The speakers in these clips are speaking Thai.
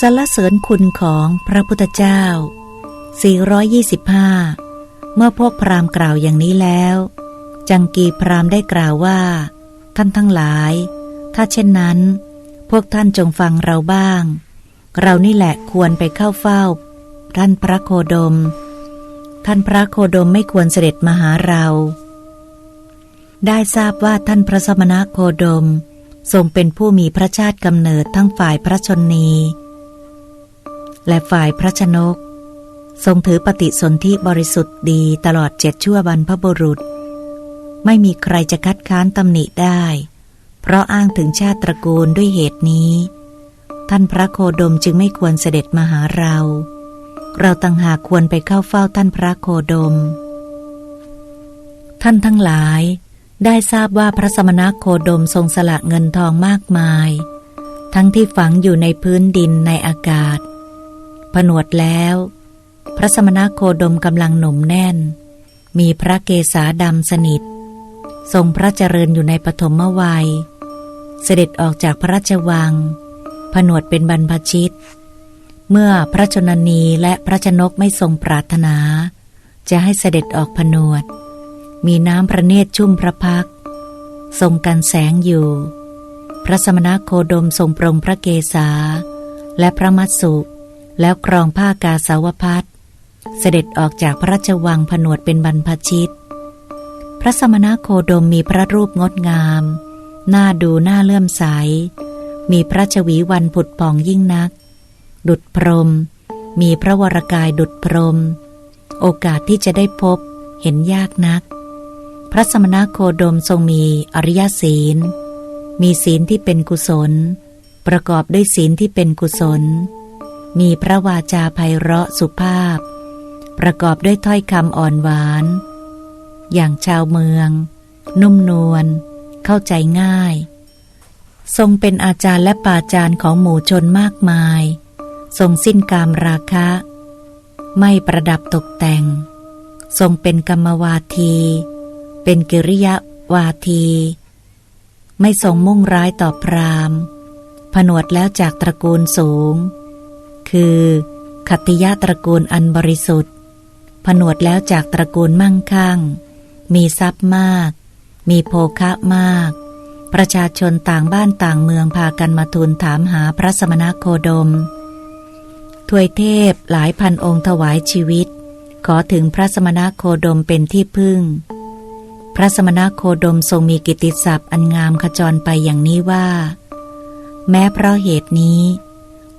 สรรเสริญคุณของพระพุทธเจ้า 425 เมื่อพวกพราหมณ์กล่าวอย่างนี้แล้ว จังกีพราหมณ์ได้กล่าวว่า ท่านทั้งหลาย ถ้าเช่นนั้น พวกท่านจงฟังเราบ้าง เรานี่แหละควรไปเข้าเฝ้า ท่านพระโคดม ท่านพระโคดมไม่ควรเสด็จมาหาเรา ได้ทราบว่าท่านพระสมณะโคดม ทรงเป็นผู้มีพระชาติกำเนิดทั้งฝ่ายพระชนนี และฝ่ายพระชนก ทรงถือปฏิสนธิบริสุทธิ์ดีตลอดเจ็ดชั่วบรรพบุรุษ ไม่มีใครจะคัดค้านตำหนิได้ เพราะอ้างถึงชาติตระกูลด้วยเหตุนี้ ท่านพระโคดมจึงไม่ควรเสด็จมาหาเรา เราต่างหากควรไปเข้าเฝ้าท่านพระโคดม ท่านทั้งหลายได้ทราบว่าพระสมณโคดมทรงสละเงินทองมากมาย ทั้งที่ฝังอยู่ในพื้นดินในอากาศ ผนวดแล้ว พระสมณโคดมกำลังหนุ่มแน่น มีพระเกศาดำสนิท ทรงพระเจริญอยู่ในปฐมวัย เสด็จออกจากพระราชวัง ผนวดเป็นบรรพชิต เมื่อพระชนนีและพระชนกไม่ทรงปรารถนา จะให้เสด็จออกผนวด มีน้ำพระเนตรชุ่มพระพัก ทรงกันแสงอยู่ พระสมณโคดมทรงปรงพระเกศาและพระมัสสุ แล้วครองผ้ากาสาวพัดเสด็จออกจากพระราชวังผนวดเป็นบรรพชิต พระสมณโคดมมีพระรูปงดงาม หน่าดูหน่าเลื่อมใส มีพระชวีวันผุดป่องยิ่งนัก ดุดพรหมมีพระวรกายดุดพรหมโอกาสที่จะได้พบเห็นยากนัก พระสมณโคดมทรงมีอริยศีล มีศีลที่เป็นกุศล ประกอบด้วยศีลที่เป็นกุศล มีพระวาจาไพเราะสุภาพ ประกอบด้วยถ้อยคำอ่อนหวาน อย่างชาวเมือง นุ่มนวลเข้าใจง่าย ทรงเป็นอาจารย์และป่าจารย์ของหมู่ชนมากมาย ทรงสิ้นกามราคะ ไม่ประดับตกแต่ง ทรงเป็นกรรมวาที เป็นกิริยาวาที ไม่ทรงมุ่งร้ายต่อพรามผนวดแล้วจากตระกูลสูง คือขัตติยะตระกูลอันบริสุทธิ์ ผนวดแล้วจากตระกูลมั่งคั่ง มีทรัพย์มาก มีโภคะมาก ประชาชนต่างบ้านต่างเมืองพากันมาทูลถามหาพระสมณโคดมถวยเทพหลายพันองค์ถวายชีวิต ขอถึงพระสมณโคดมเป็นที่พึ่ง พระสมณโคดมทรงมีกิติศัพท์อันงามขจรไปอย่างนี้ว่า แม้เพราะเหตุนี้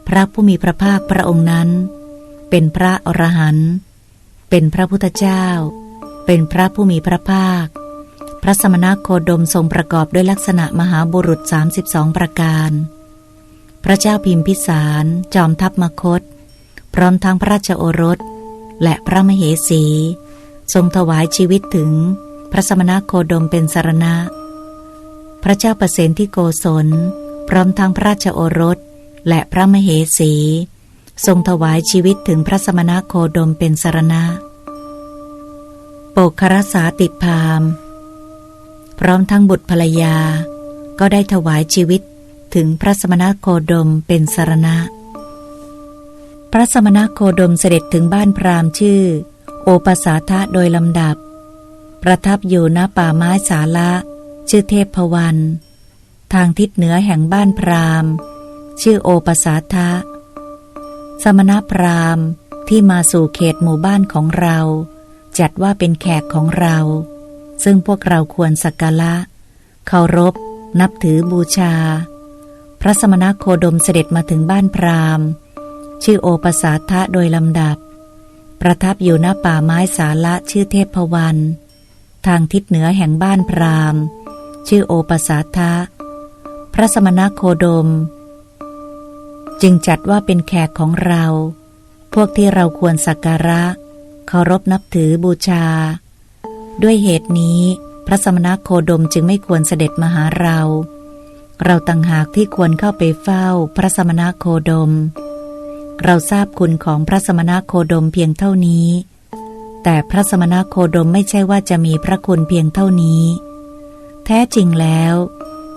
พระผู้มีพระภาคพระองค์นั้น เป็นพระอรหันต์เป็นพระพุทธเจ้า เป็นพระผู้มีพระภาค พระสมณโคดมทรงประกอบด้วยลักษณะมหาบุรุษ 32 ประการ พระเจ้าพิมพิสารจอมทัพมคต พร้อมทั้งพระราชโอรส และพระมเหสี ทรงถวายชีวิตถึง พระสมณโคดมเป็นสารณะ พระเจ้าประเสนที่โกศล พร้อมทั้งพระราชโอรส และพระมเหสี ทรงถวายชีวิตถึงพระสมณโคดมเป็นสารณะ โปกครสาติพาม พร้อมทั้งบุตรภรรยา ก็ได้ถวายชีวิตถึงพระสมณโคดมเป็นสารณะ พระสมณโคดมเสด็จถึงบ้านพราหมณ์ชื่อ โอปสาทะโดยลำดับ ประทับอยู่ณป่าไม้สาละ ชื่อเทพพวัน ทางทิศเหนือแห่งบ้านพราหมณ์ ชื่อโอปสาทะ สมณพราหมณ์ที่มาสู่เขตหมู่บ้านของเรา จัดว่าเป็นแขกของเรา ซึ่งพวกเราควรสักการะเคารพ นับถือบูชา พระสมณโคดมเสด็จมาถึงบ้านพราหมณ์ ชื่อโอปสาทะโดยลำดับ ประทับอยู่หน้าป่าไม้สาละชื่อเทพพวัน ทางทิศเหนือแห่งบ้านพราหมณ์ ชื่อโอปสาทะพระสมณโคดม จึงจัดว่าเป็นแขกของเรา พวกที่เราควรสักการะเคารพนับถือบูชา ด้วยเหตุนี้ พระสมณโคดมจึงไม่ควรเสด็จมาหาเรา เราต่างหากที่ควรเข้าไปเฝ้าพระสมณโคดม เราทราบคุณของพระสมณโคดมเพียงเท่านี้ แต่พระสมณโคดมไม่ใช่ว่าจะมีพระคุณเพียงเท่านี้ แท้จริงแล้ว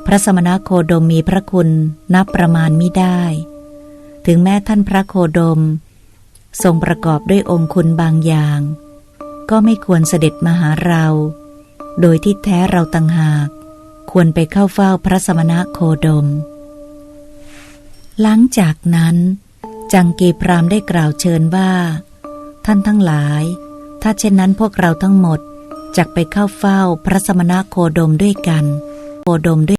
พระสมณโคดมมีพระคุณนับประมาณไมิได้ ถึงแม้ท่านพระโคดม ทรงประกอบด้วยองค์คุณบางอย่าง ก็ไม่ควรเสด็จมาหาเรา โดยที่แท้เราต่างหาก ควรไปเข้าเฝ้าพระสมณะโคดม หลังจากนั้น จังกีพรามได้กล่าวเชิญว่า ท่านทั้งหลาย ถ้าเช่นนั้นพวกเราทั้งหมดจักไปเข้าเฝ้าพระสมณะโคดมด้วยกัน โคดมด้วย